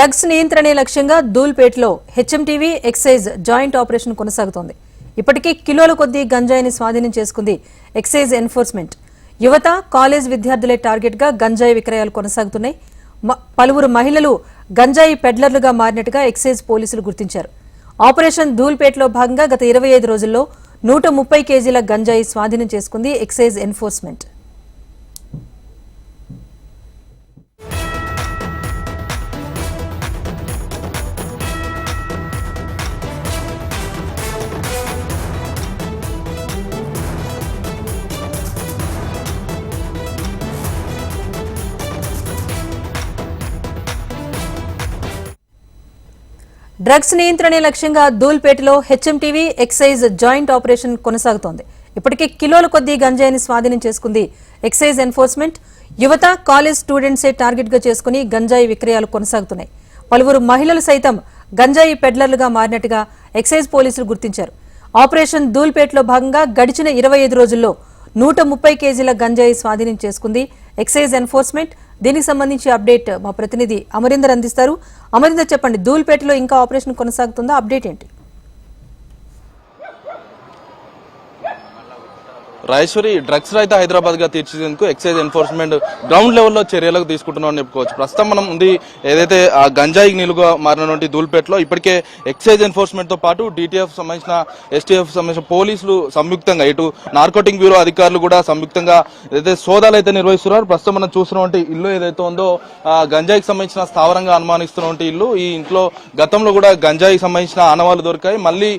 Drugs నియంత్రణే లక్ష్యంగా ధూల్పేటలో హెచ్ఎంటీవీ ఎక్సైజ్ జాయింట్ ఆపరేషన్ కొనసాగుతోంది. ఇప్పటికే కిలోల కొద్దీ గంజాయిని స్వాధీనం చేసుకుంది ఎక్సైజ్ ఎన్ఫోర్స్మెంట్. యువత కాలేజ్ విద్యార్థులే టార్గెట్గా గంజాయి విక్రయాలు కొనసాగుతున్నాయి. పలువురు మహిళలు గంజాయి పెడ్లర్లుగా మారినట్టుగా ఎక్సైజ్ పోలీసులు గుర్తించారు. ఆపరేషన్ ధూల్పేటలో భాగంగా గత ఇరవై ఐదు రోజుల్లో నూట ముప్పై కేజీల గంజాయి స్వాధీనం చేసుకుంది ఎక్సైజ్ ఎన్ఫోర్స్మెంట్. డ్రగ్స్ నియంత్రణే లక్ష్యంగా ధూల్పేటలో హెచ్ఎంటీవీ ఎక్సైజ్ జాయింట్ ఆపరేషన్ కొనసాగుతోంది. ఇప్పటికే కిలోల కొద్దీ గంజాయిని స్వాధీనం చేసుకుంది ఎక్సైజ్ ఎన్ఫోర్స్మెంట్. యువత కాలేజ్ స్టూడెంట్సే టార్గెట్గా చేసుకుని గంజాయి విక్రయాలు కొనసాగుతున్నాయి. పలువురు మహిళలు సైతం గంజాయి పెడ్లర్లుగా మారినట్టుగా ఎక్సైజ్ పోలీసులు గుర్తించారు. ఆపరేషన్ ధూల్పేటలో భాగంగా గడిచిన ఇరవై ఐదు రోజుల్లో నూట ముప్పై కేజీల గంజాయి స్వాధీనం చేసుకుంది ఎక్సైజ్ ఎన్ఫోర్స్మెంట్. దీనికి సంబంధించి అప్డేట్ మా ప్రతినిధి అమరీందర్ అందిస్తారు. అమరీందర్ చెప్పండి ధూల్పేటలో ఇంకా ఆపరేషన్ కొనసాగుతుందా? అప్డేట్ ఏంటి? రాజేశ్వరి డ్రగ్స్ రహిత హైదరాబాద్గా తీర్చిదిద్దేందుకు ఎక్సైజ్ ఎన్ఫోర్స్మెంట్ గ్రౌండ్ లెవెల్లో చర్యలకు తీసుకుంటున్నామని చెప్పుకోవచ్చు. ప్రస్తుతం మనం ఉంది ఏదైతే ఆ గంజాయికి నిలుగా మారినటువంటి దూల్పేటలో ఇప్పటికే ఎక్సైజ్ ఎన్ఫోర్స్మెంట్తో పాటు డిటిఎఫ్ సంబంధించిన ఎస్టీఎఫ్ సంబంధించిన పోలీసులు సంయుక్తంగా ఇటు నార్కోటిక్ బ్యూరో అధికారులు కూడా సంయుక్తంగా ఏదైతే సోదాలు అయితే నిర్వహిస్తున్నారు ప్రస్తుతం మనం చూస్తున్నటువంటి ఇల్లు ఏదైతే ఉందో ఆ గంజాయికి సంబంధించిన స్థావరంగా అనుమానిస్తున్నటువంటి ఇల్లు. ఈ ఇంట్లో గతంలో కూడా గంజాయికి సంబంధించిన ఆనవాళ్ళు దొరికాయి. మళ్ళీ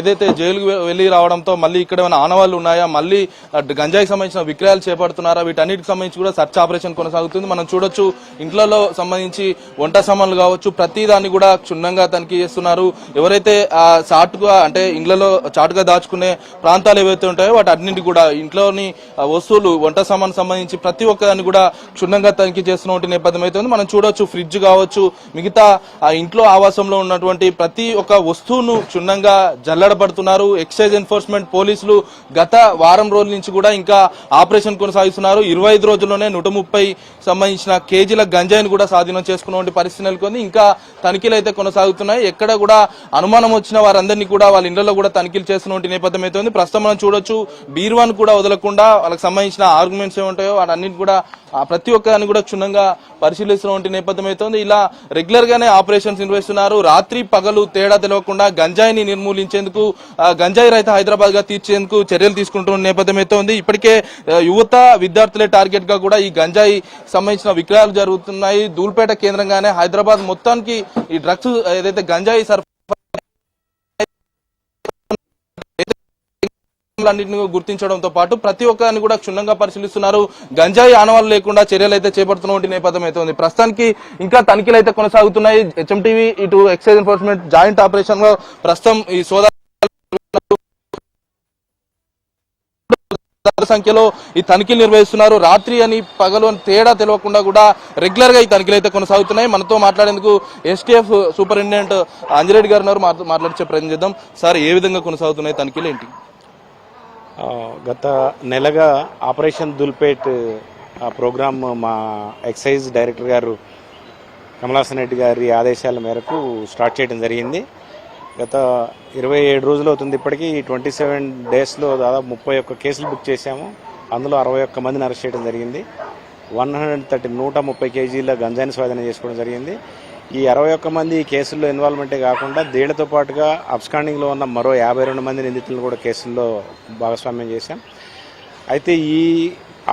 ఏదైతే జైలుకు వెళ్ళి రావడంతో మళ్ళీ ఇక్కడ ఏమైనా ఆనవాళ్ళు ఉన్నాయా? మళ్ళీ ఆ, గంజాయికి సంబంధించిన విక్రయాలు చేపడుతున్నారా? వీటన్నిటికి సంబంధించి కూడా సర్చ్ ఆపరేషన్ కొనసాగుతుంది. మనం చూడొచ్చు ఇంట్లలో సంబంధించి వంట సామాన్లు కావచ్చు ప్రతి దాన్ని కూడా క్షుణ్ణంగా తనిఖీ చేస్తున్నారు. ఎవరైతే ఆ చాటుగా అంటే ఇండ్లలో చాటుగా దాచుకునే ప్రాంతాలు ఏవైతే ఉంటాయో వాటి అన్నింటి కూడా ఇంట్లోని వస్తువులు వంట సామాన్ సంబంధించి ప్రతి ఒక్కదాన్ని కూడా క్షుణ్ణంగా తనిఖీ చేస్తున్నటువంటి నేపథ్యం అయితే ఉంది. మనం చూడొచ్చు ఫ్రిడ్జ్ కావచ్చు మిగతా ఆ ఇంట్లో ఆవాసంలో ఉన్నటువంటి ప్రతి ఒక్క వస్తువును క్షుణ్ణంగా జల్లడబడుతున్నారు ఎక్సైజ్ ఎన్ఫోర్స్మెంట్ పోలీసులు గత వారం రోజుల నుంచి కూడా ఇంకా ఆపరేషన్ కొనసాగిస్తున్నారు. ఇరవై ఐదు రోజుల్లోనే నూట ముప్పై సంబంధించిన కేజీల గంజాయిని కూడా స్వాధీనం చేసుకున్నటువంటి పరిస్థితి నెలకొంది. ఇంకా తనిఖీలు అయితే కొనసాగుతున్నాయి. ఎక్కడ కూడా అనుమానం వచ్చిన వారందరినీ కూడా వాళ్ళ ఇళ్ళలో కూడా తనిఖీలు చేస్తున్నటువంటి నేపథ్యం అయితే ఉంది. ప్రస్తుతం మనం చూడొచ్చు. బీర్వాన్ కూడా వదలకుండా వాళ్ళకి సంబంధించిన ఆర్గ్యుమెంట్స్ ఏముంటాయో వాటన్నిటి కూడా ఆ ప్రతి ఒక్కదాన్ని కూడా క్షుణ్ణంగా పరిశీలిస్తున్నటువంటి నేపథ్యం అయితే ఉంది ఇలా రెగ్యులర్ గానే ఆపరేషన్స్ నిర్వహిస్తున్నారు. రాత్రి పగలు తేడా తెలియకుండా గంజాయిని నిర్మూలించేందుకు ఆ, గంజాయి రహిత హైదరాబాద్గా తీర్చేందుకు చర్యలు తీసుకుంటున్న నేపథ్యం అయితే ఉంది ఇప్పటికే యువత విద్యార్థులే టార్గెట్గా కూడా ఈ గంజాయి సంబంధించిన విక్రయాలు జరుగుతున్నాయి. దూల్పేట కేంద్రంగానే హైదరాబాద్ మొత్తానికి ఈ డ్రగ్స్ ఏదైతే గంజాయి సరఫరా అన్నింటిని గుర్తించడంతో పాటు ప్రతి ఒక్కరిని కూడా క్షుణ్ణంగా పరిశీలిస్తున్నారు. గంజాయి ఆనవాళ్ళు లేకుండా చర్యలు అయితే చేపడుతున్నటువంటి నేపథ్యం అయితే ఉంది. ప్రస్తుతానికి ఇంకా తనిఖీలు అయితే కొనసాగుతున్నాయి. హెచ్ఎంటీవీ ఇటు ఎక్సైజ్ ఎన్ఫోర్స్మెంట్ జాయింట్ ఆపరేషన్లో ప్రస్తుతం ఈ సోదా సంఖ్యలో ఈ తనిఖీలు నిర్వహిస్తున్నారు. రాత్రి అని పగలు అని తేడా తెలియకుండా కూడా రెగ్యులర్గా ఈ తనిఖీలు అయితే కొనసాగుతున్నాయి. మనతో మాట్లాడేందుకు ఎస్టీఎఫ్ సూపరింటెండెంట్ అంజిరెడ్డి గారు ఉన్నారు. మాట్లాడించే ప్రయత్నం చేద్దాం. సార్ ఏ విధంగా కొనసాగుతున్నాయి తనిఖీలు ఏంటి? గత నెలగా ఆపరేషన్ దుల్పేట్ ఆ ప్రోగ్రామ్ మా ఎక్సైజ్ డైరెక్టర్ గారు కమలాసన్ రెడ్డి గారి ఆదేశాల మేరకు స్టార్ట్ చేయడం జరిగింది. గత ఇరవై ఏడు రోజులు అవుతుంది ఇప్పటికీ. ట్వంటీ సెవెన్ డేస్లో దాదాపు ముప్పై ఒక్క కేసులు బుక్ చేశాము. అందులో అరవై ఒక్క మందిని అరెస్ట్ చేయడం జరిగింది. వన్ హండ్రెడ్ థర్టీ నూట ముప్పై కేజీల గంజాయిని స్వాధీనం చేసుకోవడం జరిగింది. ఈ అరవై ఒక్క మంది ఈ కేసుల్లో ఇన్వాల్వ్మెంటే కాకుండా దీళ్ళతో పాటుగా అబ్స్కాండింగ్లో ఉన్న మరో యాభై రెండు మంది నిందితులను కూడా కేసుల్లో భాగస్వామ్యం చేశాం. అయితే ఈ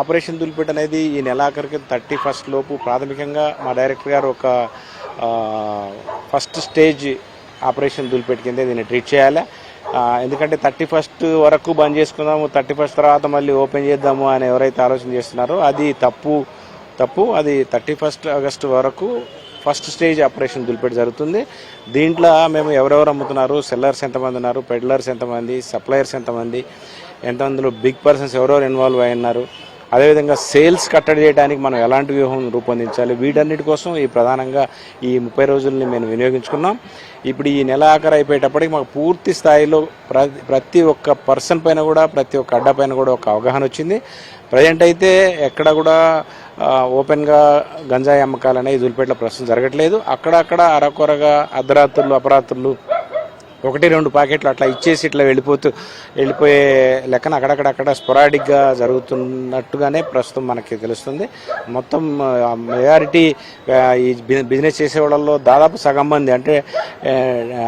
ఆపరేషన్ దుల్పిట్ అనేది ఈ నెలాఖరికి థర్టీ ఫస్ట్ లోపు ప్రాథమికంగా మా డైరెక్టర్ గారు ఒక ఫస్ట్ స్టేజ్ ఆపరేషన్ దుల్పిట్ కింద దీన్ని ట్రీట్ చేయాలి. ఎందుకంటే థర్టీ ఫస్ట్ వరకు బంద్ చేసుకుందాము థర్టీ ఫస్ట్ తర్వాత మళ్ళీ ఓపెన్ చేద్దాము అని ఎవరైతే ఆలోచన చేస్తున్నారో అది తప్పు తప్పు. అది థర్టీ ఫస్ట్ ఆగస్టు వరకు ఫస్ట్ స్టేజ్ ఆపరేషన్ దులిపేట జరుగుతుంది. దీంట్లో మేము ఎవరెవరు అమ్ముతున్నారు? సెల్లర్స్ ఎంతమంది ఉన్నారు? పెడ్లర్స్ ఎంతమంది? సప్లయర్స్ ఎంతమంది? ఎంతమందిలో బిగ్ పర్సన్స్ ఎవరెవరు ఇన్వాల్వ్ అయి ఉన్నారు? అదేవిధంగా సేల్స్ కట్టడి చేయడానికి మనం ఎలాంటి వ్యూహం రూపొందించాలి? వీటన్నిటి కోసం ఈ ప్రధానంగా ఈ ముప్పై రోజుల్ని మేము వినియోగించుకున్నాం. ఇప్పుడు ఈ నెల ఆఖరు అయిపోయేటప్పటికి మాకు పూర్తి స్థాయిలో ప్రతి ప్రతి ఒక్క పర్సన్ పైన కూడా ప్రతి ఒక్క అడ్డ పైన కూడా ఒక అవగాహన వచ్చింది. ప్రజెంట్ అయితే ఎక్కడ కూడా ఓపెన్గా గంజాయి అమ్మకాలు అనేవి ప్రస్తుతం జరగట్లేదు. అక్కడక్కడ అరకొరగా అర్ధరాత్రులు అపరాత్రులు ఒకటి రెండు ప్యాకెట్లు అట్లా ఇచ్చేసి ఇట్లా వెళ్ళిపోతూ వెళ్ళిపోయే లెక్కన అక్కడక్కడక్కడ స్పొరాడిక్గా జరుగుతున్నట్టుగానే ప్రస్తుతం మనకి తెలుస్తుంది. మొత్తం మెజారిటీ ఈ బి- బిజినెస్ చేసే వాళ్ళల్లో దాదాపు సగం మంది అంటే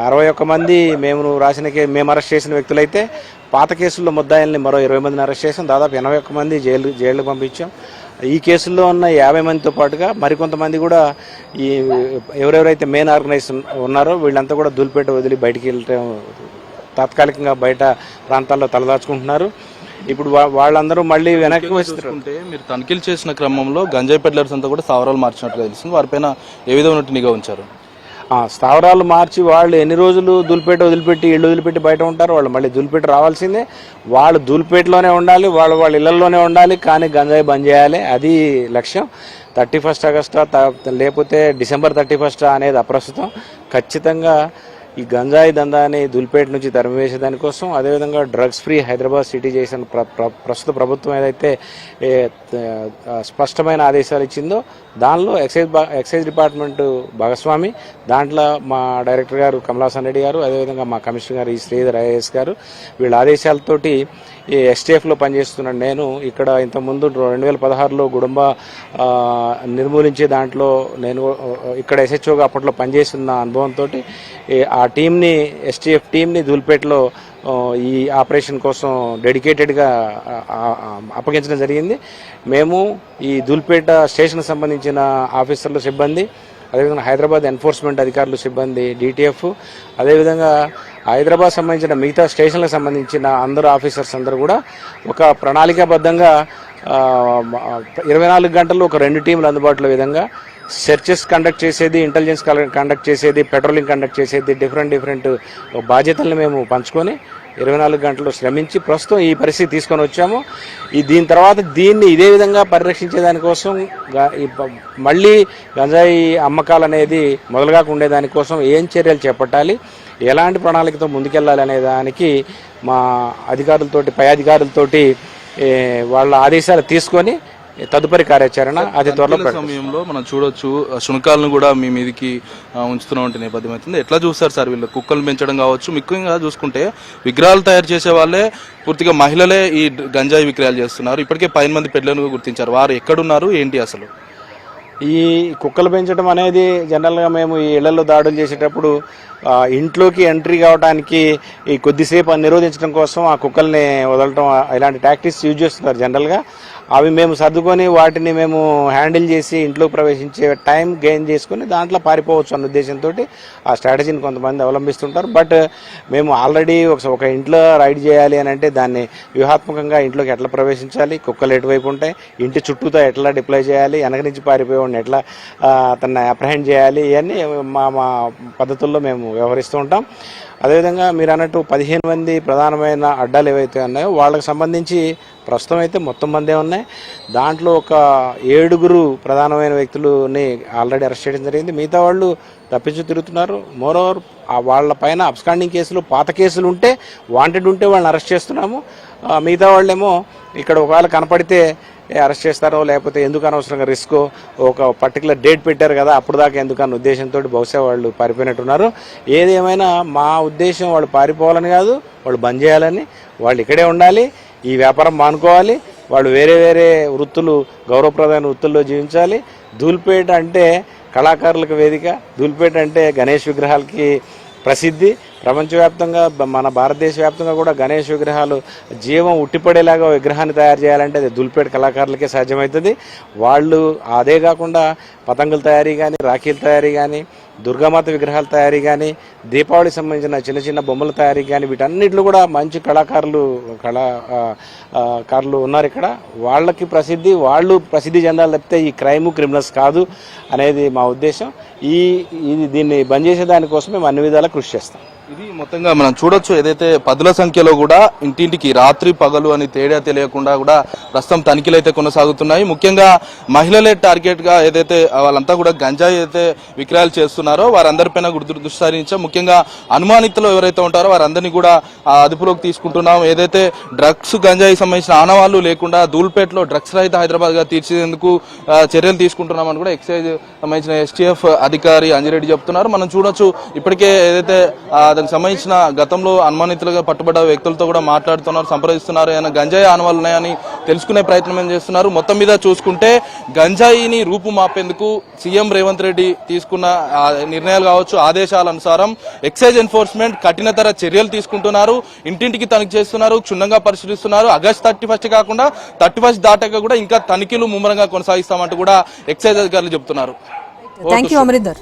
అరవై ఒక్క మంది మేము రాసిన మేము అరెస్ట్ చేసిన వ్యక్తులైతే పాత కేసుల్లో ముద్దాయిల్ని మరో ఇరవై మందిని అరెస్ట్ చేసాం. దాదాపు ఎనభై ఒక్క మంది జైలు జైలు పంపించాం. ఈ కేసుల్లో ఉన్న యాభై మందితో పాటుగా మరికొంతమంది కూడా ఈ ఎవరెవరైతే మెయిన్ ఆర్గనైజ్ ఉన్నారో వీళ్ళంతా కూడా దూలిపేట వదిలి బయటికి వెళ్ళటం తాత్కాలికంగా బయట ప్రాంతాల్లో తలదాచుకుంటున్నారు. ఇప్పుడు వాళ్ళందరూ మళ్ళీ వెనక్కి వస్తారు. చూసుకుంటే మీరు తనిఖీలు చేసిన క్రమంలో గంజాయి పెడ్లర్స్ అంతా కూడా స్థావరాలు మార్చినట్టుగా తెలుస్తుంది. వారిపైన ఏ విధమైన నిఘా ఉంచారు? స్థావరాలు మార్చి వాళ్ళు ఎన్ని రోజులు దులిపేట వదిలిపెట్టి ఇళ్ళు వదిలిపెట్టి బయట ఉంటారు వాళ్ళు మళ్ళీ దులిపేట రావాల్సిందే. వాళ్ళు దులిపేటలోనే ఉండాలి వాళ్ళు వాళ్ళ ఇళ్ళలోనే ఉండాలి కానీ గంజాయి బంద్ చేయాలి. అది లక్ష్యం. థర్టీ ఫస్ట్ ఆగస్టా త- లేకపోతే డిసెంబర్ థర్టీ ఫస్ట్ అనేది అప్రస్తుతం. ఖచ్చితంగా ఈ గంజాయి దందాన్ని దులిపేట నుంచి తరిమివేసే దానికోసం అదేవిధంగా డ్రగ్స్ ఫ్రీ హైదరాబాద్ సిటీ చేసిన ప్ర ప్రస్తుత ప్రభుత్వం ఏదైతే ఏ, స్పష్టమైన ఆదేశాలు ఇచ్చిందో దానిలో ఎక్సైజ్ ఎక్సైజ్ డిపార్ట్మెంట్ భాగస్వామి దాంట్లో మా డైరెక్టర్ గారు కమలాసన్ రెడ్డి గారు అదేవిధంగా మా కమిషనర్ గారు ఈ శ్రీధర్ ఐఏఎస్ గారు వీళ్ళ ఆదేశాలతోటి ఈ ఎస్టీఎఫ్లో పనిచేస్తున్నాను నేను ఇక్కడ ఇంతకుముందు రెండు వేల పదహారులో గుడుంబ నిర్మూలించే దాంట్లో నేను ఇక్కడ ఎస్హెచ్ఓగా అప్పట్లో పనిచేస్తున్న అనుభవంతో ఆ ఆ టీంని ఎస్టీఎఫ్ టీంని ధూల్పేటలో ఈ ఆపరేషన్ కోసం డెడికేటెడ్గా అప్పగించడం జరిగింది. మేము ఈ ధూల్పేట స్టేషన్ సంబంధించిన ఆఫీసర్లు సిబ్బంది అదేవిధంగా హైదరాబాద్ ఎన్ఫోర్స్మెంట్ అధికారులు సిబ్బంది డిటిఎఫ్ అదేవిధంగా హైదరాబాద్ సంబంధించిన మిగతా స్టేషన్లకు సంబంధించిన అందరు ఆఫీసర్స్ అందరూ కూడా ఒక ప్రణాళికాబద్ధంగా ఇరవై నాలుగు గంటలు ఒక రెండు టీంలు అందుబాటులో విధంగా సెర్చెస్ కండక్ట్ చేసేది ఇంటెలిజెన్స్ కండక్ట్ చేసేది పెట్రోలింగ్ కండక్ట్ చేసేది డిఫరెంట్ డిఫరెంట్ బాధ్యతలను మేము పంచుకొని ఇరవై నాలుగు గంటలు శ్రమించి ప్రస్తుతం ఈ పరిస్థితి తీసుకొని వచ్చాము. ఈ దీని తర్వాత దీన్ని ఇదే విధంగా పరిరక్షించే దానికోసం మళ్ళీ గంజాయి అమ్మకాలు అనేది మొదలుగా ఉండేదానికోసం ఏం చర్యలు చేపట్టాలి ఎలాంటి ప్రణాళికతో ముందుకెళ్ళాలి అనే దానికి మా అధికారులతోటి పై అధికారులతోటి వాళ్ళ ఆదేశాలు తీసుకొని తదుపరి కార్యాచరణ అది త్వరలో సమయంలో మనం చూడొచ్చు శునకాలను కూడా మీ మీదకి ఉంచుతున్నటువంటి నేపథ్యం అవుతుంది. ఎట్లా చూస్తారు సార్ వీళ్ళు? కుక్కలు పెంచడం కావచ్చు ముఖ్యంగా చూసుకుంటే విగ్రహాలు తయారు చేసే వాళ్ళే పూర్తిగా మహిళలే ఈ గంజాయి విక్రయాలు చేస్తున్నారు. ఇప్పటికే పది మంది పెళ్ళను గుర్తించారు. వారు ఎక్కడున్నారు? ఏంటి అసలు? ఈ కుక్కలు పెంచడం అనేది జనరల్గా మేము ఈ ఇళ్ళలో దాడులు చేసేటప్పుడు ఇంట్లోకి ఎంట్రీ కావడానికి ఈ కొద్దిసేపు నిరోధించడం కోసం ఆ కుక్కల్ని వదలటం ఇలాంటి టాక్టిక్స్ యూజ్ చేస్తున్నారు జనరల్గా అవి మేము సర్దుకొని వాటిని మేము హ్యాండిల్ చేసి ఇంట్లోకి ప్రవేశించే టైం గెయిన్ చేసుకుని దాంట్లో పారిపోవచ్చు అన్న ఉద్దేశంతో ఆ స్ట్రాటజీని కొంతమంది అవలంబిస్తుంటారు. బట్ మేము ఆల్రెడీ ఒక ఒక ఇంట్లో రైడ్ చేయాలి అని అంటే దాన్ని వ్యూహాత్మకంగా ఇంట్లోకి ఎట్లా ప్రవేశించాలి కుక్కలు ఎటువైపు ఉంటాయి ఇంటి చుట్టూతో ఎట్లా డిప్లాయ్ చేయాలి వెనక నుంచి పారిపోయేవాడిని ఎట్లా అతన్ని అప్రహెండ్ చేయాలి ఇవన్నీ మా మా పద్ధతుల్లో మేము వ్యవహరిస్తూ ఉంటాం. అదేవిధంగా మీరు అన్నట్టు పదిహేను మంది ప్రధానమైన అడ్డాలు ఏవైతే ఉన్నాయో వాళ్ళకి సంబంధించి ప్రస్తుతం అయితే మొత్తం మందే ఉన్నాయి. దాంట్లో ఒక ఏడుగురు ప్రధానమైన వ్యక్తులని ఆల్రెడీ అరెస్ట్ చేయడం జరిగింది. మిగతా వాళ్ళు తప్పించు తిరుగుతున్నారు. మోరోవర్ వాళ్ళ పైన అబ్స్కాండింగ్ కేసులు పాత కేసులు ఉంటే వాంటెడ్ ఉంటే వాళ్ళని అరెస్ట్ చేస్తున్నాము. మిగతా వాళ్ళేమో ఇక్కడ ఒకవేళ కనపడితే అరెస్ట్ చేస్తారో లేకపోతే ఎందుకు అనవసరంగా రిస్క్ ఒక పర్టికులర్ డేట్ పెట్టారు కదా అప్పుడు దాకా ఎందుకు అన్న ఉద్దేశంతో బహుశా వాళ్ళు పారిపోయినట్టున్నారు. ఏదేమైనా మా ఉద్దేశం వాళ్ళు పారిపోవాలని కాదు వాళ్ళు బంద్ చేయాలని వాళ్ళు ఇక్కడే ఉండాలి. ఈ వ్యాపారం మానుకోవాలి. వాళ్ళు వేరే వేరే వృత్తులు గౌరవప్రదమైన వృత్తుల్లో జీవించాలి. ధూల్పేట అంటే కళాకారులకు వేదిక. ధూల్పేట అంటే గణేష్ విగ్రహాలకి ప్రసిద్ధి. ప్రపంచవ్యాప్తంగా మన భారతదేశ వ్యాప్తంగా కూడా గణేష్ విగ్రహాలు జీవం ఉట్టిపడేలాగా విగ్రహాన్ని తయారు చేయాలంటే అది దుల్పేట కళాకారులకే సాధ్యమవుతుంది. వాళ్ళు అదే కాకుండా పతంగుల తయారీ కానీ రాఖీల తయారీ కానీ దుర్గామాత విగ్రహాల తయారీ కానీ దీపావళికి సంబంధించిన చిన్న చిన్న బొమ్మల తయారీ కానీ వీటన్నిటిలో కూడా మంచి కళాకారులు కళా కారులు ఉన్నారు ఇక్కడ. వాళ్ళకి ప్రసిద్ధి వాళ్ళు ప్రసిద్ధి చెందాలి తప్పితే ఈ క్రైమ్ క్రిమినల్స్ కాదు అనేది మా ఉద్దేశం. ఈ ఇది దీన్ని బంద్ చేసే దానికోసం మేము అన్ని విధాలా కృషి చేస్తాం. ఇది మొత్తంగా మనం చూడొచ్చు. ఏదైతే పదుల సంఖ్యలో కూడా ఇంటింటికి రాత్రి పగలు అని తేడా తెలియకుండా కూడా ప్రస్తుతం తనిఖీలు అయితే కొనసాగుతున్నాయి. ముఖ్యంగా మహిళలే టార్గెట్గా ఏదైతే వాళ్ళంతా కూడా గంజాయి అయితే విక్రయాలు చేస్తున్నారో వారందరిపైన గుర్తు దృష్టి ముఖ్యంగా అనుమానితులు ఎవరైతే ఉంటారో వారందరినీ కూడా అదుపులోకి తీసుకుంటున్నాం. ఏదైతే డ్రగ్స్ గంజాయి సంబంధించిన ఆనవాళ్ళు లేకుండా దూల్పేటలో డ్రగ్స్ రహిత హైదరాబాద్గా తీర్చేందుకు చర్యలు తీసుకుంటున్నామని కూడా ఎక్సైజ్ సంబంధించిన ఎస్టీఎఫ్ అధికారి అంజిరెడ్డి చెప్తున్నారు. మనం చూడొచ్చు. ఇప్పటికే ఏదైతే దానికి సంబంధించిన గతంలో అనుమానితులుగా పట్టుబడ్డ వ్యక్తులతో కూడా మాట్లాడుతున్నారు సంప్రదిస్తున్నారు. ఏమైనా గంజాయి ఆనవాళ్ళు ఉన్నాయని తెలుసుకునే ప్రయత్నం ఏం చేస్తున్నారు? మొత్తం మీద చూసుకుంటే గంజాయిని రూపు మాపేందుకు సీఎం రేవంత్ రెడ్డి తీసుకున్న నిర్ణయాలు కావచ్చు ఆదేశాల అనుసారం ఎక్సైజ్ ఎన్ఫోర్స్మెంట్ కఠినతర చర్యలు తీసుకుంటున్నారు. ఇంటింటికి తనిఖీ చేస్తున్నారు క్షుణ్ణంగా పరిశీలిస్తున్నారు. ఆగస్ట్ థర్టీ ఫస్ట్ కాకుండా థర్టీ ఫస్ట్ దాటాక కూడా ఇంకా తనిఖీలు ముమ్మరంగా కొనసాగిస్తామంటూ కూడా ఎక్సైజ్ అధికారులు చెప్తున్నారు థ్యాంక్ యూ అమరీందర్.